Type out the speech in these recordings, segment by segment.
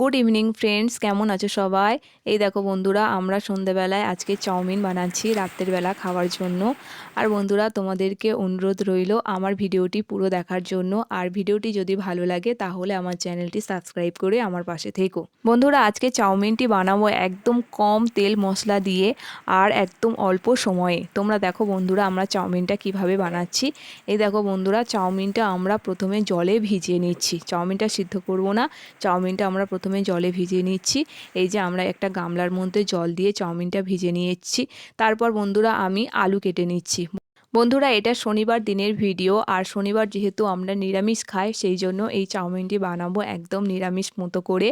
Good evening friends কেমন আছো সবাই? এই দেখো বন্ধুরা, আমরা সন্ধেবেলায় আজকে চাউমিন বানাচ্ছি রাত্রের বেলা খাওয়ার জন্য। আর বন্ধুরা, তোমাদেরকে অনুরোধ রইল আমার ভিডিওটি পুরো দেখার জন্য। আর ভিডিওটি যদি ভালো লাগে, তাহলে আমার চ্যানেলটি সাবস্ক্রাইব করে আমার পাশে থেকো। বন্ধুরা, আজকে চাউমিনটি বানাবো একদম কম তেল মশলা দিয়ে আর একদম অল্প সময়ে। তোমরা দেখো বন্ধুরা, আমরা চাউমিনটা কীভাবে বানাচ্ছি। এই দেখো বন্ধুরা, চাউমিনটা আমরা প্রথমে জলে ভিজিয়ে নিচ্ছি। চাউমিনটা সিদ্ধ করব না। চাউমিনটা আমরা প্রথমে জলে ভিজিয়ে নিচ্ছি। এই যে আমরা একটা গামলার মধ্যে জল দিয়ে চাউমিনটা ভিজে নিয়েছি। তারপর বন্ধুরা আমি আলু কেটে নিচ্ছি। বন্ধুরা, এটা শনিবার দিনের ভিডিও। আর শনিবার যেহেতু আমরা নিরামিষ খাই, সেই জন্য এই চাউমিনটি বানাবো একদম নিরামিষ মতো করে।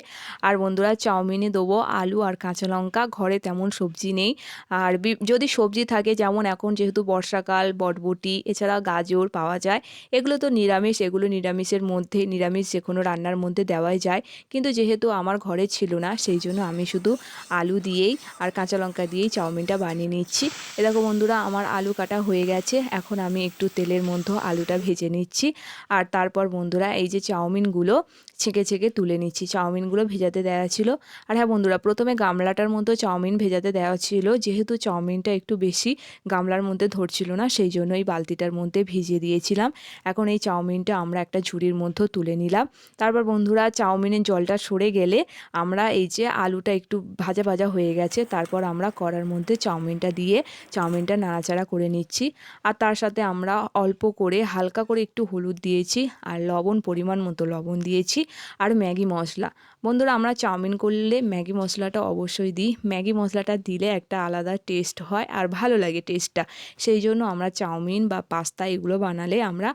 আর বন্ধুরা, চাউমিনে দেবো আলু আর কাঁচা লঙ্কা। ঘরে তেমন সবজি নেই। আর যদি সবজি থাকে, যেমন এখন যেহেতু বর্ষাকাল, বটবটি, এছাড়া গাজর পাওয়া যায়। এগুলো তো নিরামিষ, এগুলো নিরামিষের মধ্যে, নিরামিষ যে কোনো রান্নার মধ্যে দেওয়াই যায়। কিন্তু যেহেতু আমার ঘরে ছিল না, সেই জন্য আমি শুধু আলু দিয়েই আর কাঁচা লঙ্কা দিয়েই চাউমিনটা বানিয়ে নিচ্ছি। এ দেখো বন্ধুরা, আমার আলু কাটা হয়ে গেছে। এখন আমি একটু তেলের মধ্যে আলুটা ভেজে নিচ্ছি। আর তারপর বন্ধুরা এই যে চাউমিনগুলো ছেঁকে ছেঁকে তুলে নিচ্ছি। চাউমিনগুলো ভেজাতে দেওয়া ছিল। আর হ্যাঁ বন্ধুরা, প্রথমে গামলাটার মধ্যে চাউমিন ভেজাতে দেওয়া ছিল। যেহেতু চাউমিনটা একটু বেশি গামলার মধ্যে ধরছিল না, সেই জন্য এই বালতিটার মধ্যে ভিজিয়ে দিয়েছিলাম। এখন এই চাউমিনটা আমরা একটা ঝুড়ির মধ্যে তুলে নিলাম। তারপর বন্ধুরা, চাউমিনের জলটা সরে গেলে আমরা এই যে আলুটা একটু ভাজা ভাজা হয়ে গেছে। তারপর আমরা কড়ার মধ্যে চাউমিনটা দিয়ে চাউমিনটা নাড়াচাড়া করে নিচ্ছি। আর তার সাথে আমরা অল্প করে হালকা করে একটু হলুদ দিয়েছি আর লবণ, পরিমাণ মতো লবণ দিয়েছি আর ম্যাগি মশলা। বন্ধুরা, আমরা চাউমিন করলে ম্যাগি মশলাটা অবশ্যই দিই। ম্যাগি মশলাটা দিলে একটা আলাদা টেস্ট হয় আর ভালো লাগে টেস্টটা। সেই জন্য আমরা চাউমিন বা পাস্তা এগুলো বানালে আমরা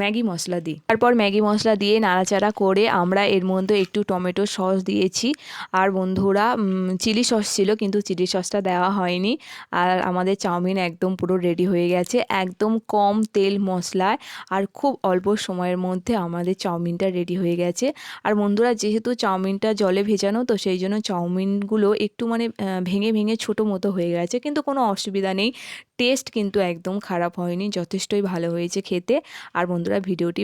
ম্যাগি মশলা দিই। তারপর ম্যাগি মশলা দিয়ে নাড়াচাড়া করে আমরা এর মধ্যে একটু টমেটো সস দিয়েছি। আর বন্ধুরা চিলি সস ছিল কিন্তু চিলি সসটা দেওয়া হয়নি। আর আমাদের চাউমিন একদম পুরো রেডি হয়ে গেছে। একদম কম তেল মশলায় আর খুব অল্প সময়ের মধ্যে আমাদের চাউমিনটা রেডি হয়ে গেছে। আর বন্ধুরা, যেহেতু চাউমিনটা জলে ভেজানো, তো সেই জন্য চাউমিনগুলো একটু মানে ভেঙে ভেঙে ছোটো মতো হয়ে গেছে। কিন্তু কোনো অসুবিধা নেই। টেস্ট কিন্তু একদম খারাপ হয়নি, যথেষ্টই ভালো হয়েছে খেতে। আর বন্ধুরা, ভিডিওটি